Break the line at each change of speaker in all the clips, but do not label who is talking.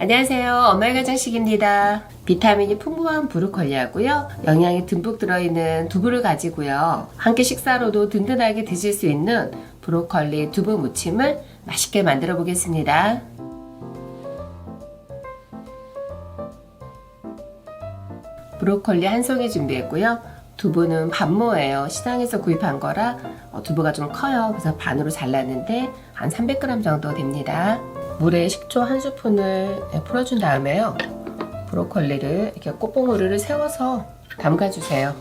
안녕하세요. 엄마의 가정식입니다. 비타민이 풍부한 브로콜리하고요. 영양이 듬뿍 들어있는 두부를 가지고요. 한끼 식사로도 든든하게 드실 수 있는 브로콜리 두부 무침을 맛있게 만들어 보겠습니다. 브로콜리 한 송이 준비했고요. 두부는 반모예요. 시장에서 구입한 거라 어, 두부가 좀 커요. 그래서 반으로 잘랐는데 한 300g 정도 됩니다. 물에 식초 한 스푼을 네, 풀어준 다음에요. 브로콜리를 이렇게 꽃봉오리를 세워서 담가주세요.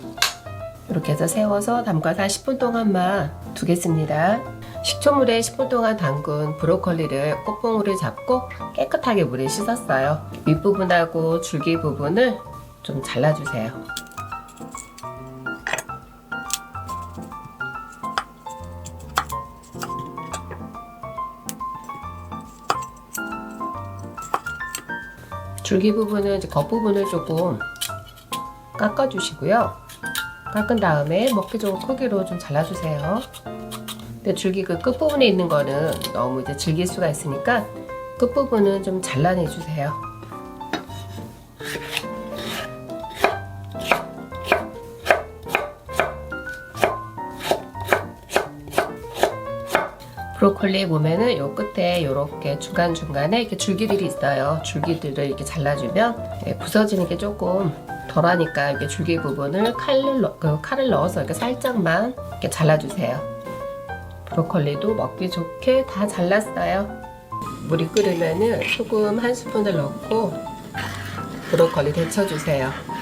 이렇게 해서 세워서 담가서 한 10분 동안만 두겠습니다. 식초물에 10분 동안 담근 브로콜리를 꽃봉오리 잡고 깨끗하게 물에 씻었어요. 윗부분하고 줄기 부분을 좀 잘라주세요. 줄기 부분은 이제 겉부분을 조금 깎아주시고요. 깎은 다음에 먹기 좋은 크기로 좀 잘라주세요. 근데 줄기 그 끝부분에 있는 거는 너무 이제 질길 수가 있으니까 끝부분은 좀 잘라내주세요. 브로콜리 보면은 요 끝에 요렇게 중간중간에 이렇게 줄기들이 있어요. 줄기들을 이렇게 잘라주면 예, 부서지는 게 조금 덜하니까 이렇게 줄기 부분을 칼을, 넣, 그 칼을 넣어서 이렇게 살짝만 이렇게 잘라주세요. 브로콜리도 먹기 좋게 다 잘랐어요. 물이 끓으면은 소금 한 스푼을 넣고 브로콜리 데쳐주세요.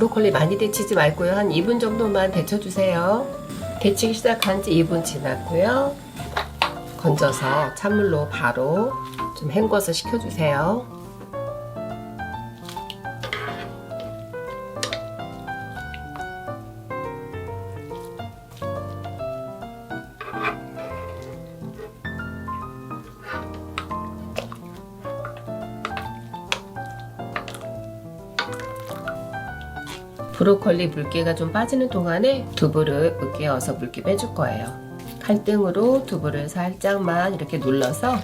브로콜리 많이 데치지 말고요. 한 2분 정도만 데쳐주세요. 데치기 시작한 지 2분 지났고요. 건져서 찬물로 바로 좀 헹궈서 식혀주세요. 브로콜리 물기가 좀 빠지는 동안에 두부를 으깨어서 물기 빼줄 거예요. 칼등으로 두부를 살짝만 이렇게 눌러서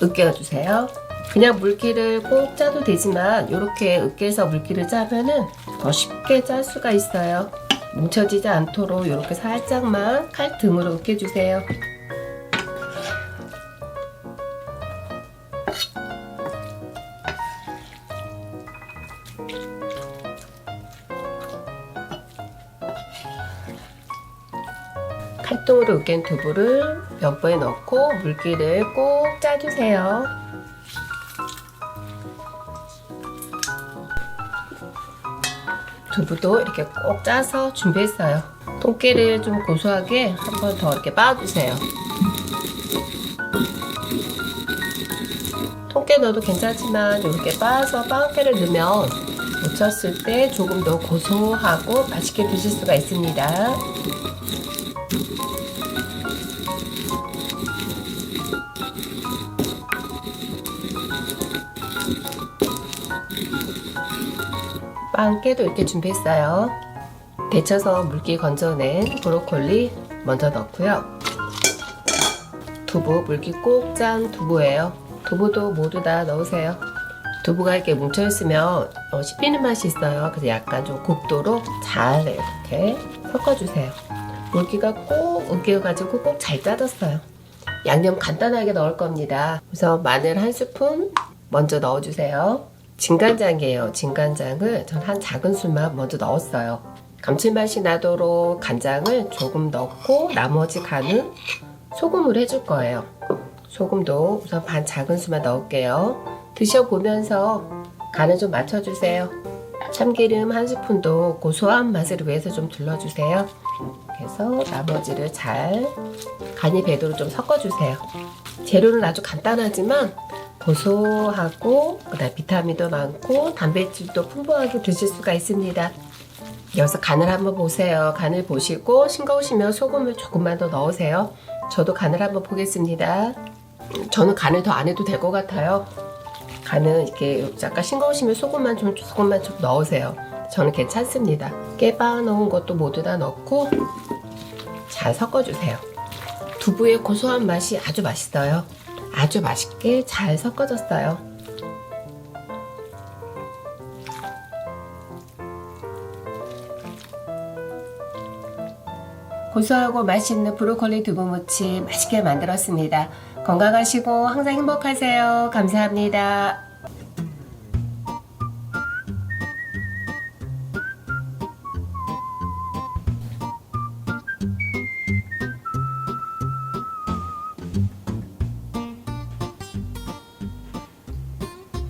으깨어 주세요. 그냥 물기를 꼭 짜도 되지만 이렇게 으깨서 물기를 짜면은 더 쉽게 짤 수가 있어요. 뭉쳐지지 않도록 이렇게 살짝만 칼등으로 으깨주세요. 칼등으로 으깬 두부를 면보에 넣고 물기를 꼭 짜주세요. 두부도 이렇게 꼭 짜서 준비했어요. 통깨를 좀 고소하게 한 번 더 이렇게 빻아주세요. 통깨 넣어도 괜찮지만 이렇게 빻아서 빵깨를 넣으면 무쳤을 때 조금 더 고소하고 맛있게 드실 수가 있습니다. 빵깨도 이렇게 준비했어요. 데쳐서 물기 건져낸 브로콜리 먼저 넣고요. 두부 물기 꼭 짠 두부예요. 두부도 모두 다 넣으세요. 두부가 이렇게 뭉쳐있으면 어, 씹히는 맛이 있어요. 그래서 약간 좀 곱도록 잘 이렇게 섞어주세요. 물기가 꼭 으깨어가지고 꼭잘 짜졌어요. 양념 간단하게 넣을 겁니다. 그래서 마늘 한 스푼 먼저 넣어주세요. 진간장이에요. 진간장을 전 한 작은 술만 먼저 넣었어요. 감칠맛이 나도록 간장을 조금 넣고 나머지 간은 소금을 해줄 거예요. 소금도 우선 반 작은 수만 넣을게요. 드셔보면서 간을 좀 맞춰주세요. 참기름 한 스푼도 고소한 맛을 위해서 좀 둘러주세요. 그래서 나머지를 잘 간이 배도록 좀 섞어주세요. 재료는 아주 간단하지만 고소하고 그다음 비타민도 많고 단백질도 풍부하게 드실 수가 있습니다. 여기서 간을 한번 보세요. 간을 보시고 싱거우시면 소금을 조금만 더 넣으세요. 저도 간을 한번 보겠습니다. 음, 저는 간을 더 안 해도 될 것 같아요. 간은 이렇게 약간 싱거우시면 소금만 좀 조금만 좀 넣으세요. 저는 괜찮습니다. 깨 빻아 놓은 것도 모두 다 넣고 잘 섞어주세요. 두부의 고소한 맛이 아주 맛있어요. 아주 맛있게 잘 섞어졌어요. 고소하고 맛있는 브로콜리 두부무침 맛있게 만들었습니다. 건강하시고 항상 행복하세요. 감사합니다.